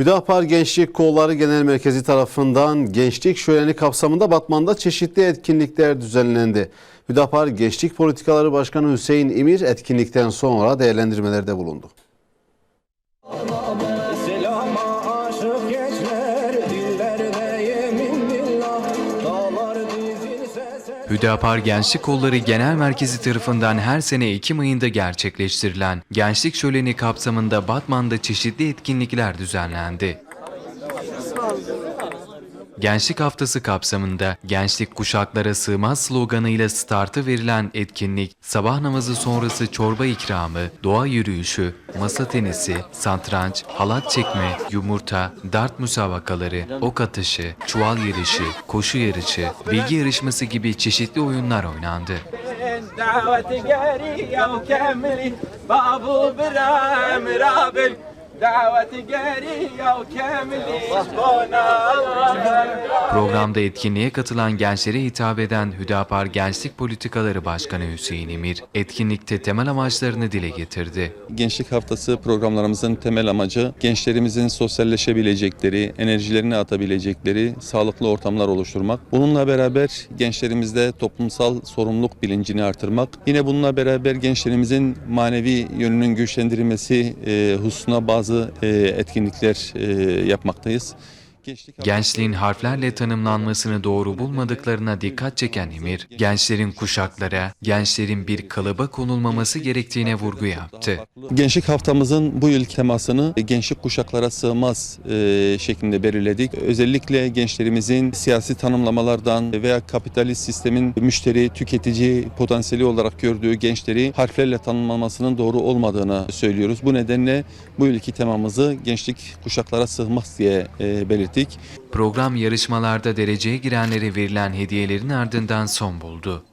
Hüdapar Gençlik Kolları Genel Merkezi tarafından Gençlik Şöleni kapsamında Batman'da çeşitli etkinlikler düzenlendi. Hüdapar Gençlik Politikaları Başkanı Hüseyin İmir etkinlikten sonra değerlendirmelerde bulundu. Hüdapar Gençlik Kolları Genel Merkezi tarafından her sene Ekim ayında gerçekleştirilen Gençlik Şöleni kapsamında Batman'da çeşitli etkinlikler düzenlendi. Gençlik Haftası kapsamında Gençlik Kuşaklara Sığmaz sloganıyla startı verilen etkinlik, sabah namazı sonrası çorba ikramı, doğa yürüyüşü, masa tenisi, satranç, halat çekme, yumurta, dart müsabakaları, ok atışı, çuval yarışı, koşu yarışı, bilgi yarışması gibi çeşitli oyunlar oynandı. Programda etkinliğe katılan gençlere hitap eden Hüdapar Gençlik Politikaları Başkanı Hüseyin Emir, etkinlikte temel amaçlarını dile getirdi. Gençlik Haftası programlarımızın temel amacı gençlerimizin sosyalleşebilecekleri, enerjilerini atabilecekleri sağlıklı ortamlar oluşturmak. Bununla beraber gençlerimizde toplumsal sorumluluk bilincini artırmak. Yine bununla beraber gençlerimizin manevi yönünün güçlendirilmesi e, hususuna bazı e, etkinlikler yapmaktayız. Gençliğin harflerle tanımlanmasını doğru bulmadıklarına dikkat çeken Emir, gençlerin kuşaklara, gençlerin bir kalıba konulmaması gerektiğine vurgu yaptı. Gençlik haftamızın bu yıl temasını gençlik kuşaklara sığmaz e, şeklinde belirledik. Özellikle gençlerimizin siyasi tanımlamalardan veya kapitalist sistemin müşteri, tüketici potansiyeli olarak gördüğü gençleri harflerle tanımlamasının doğru olmadığını söylüyoruz. Bu nedenle bu yılki temamızı gençlik kuşaklara sığmaz diye e, belirttik. Program yarışmalarda dereceye girenlere verilen hediyelerin ardından son buldu.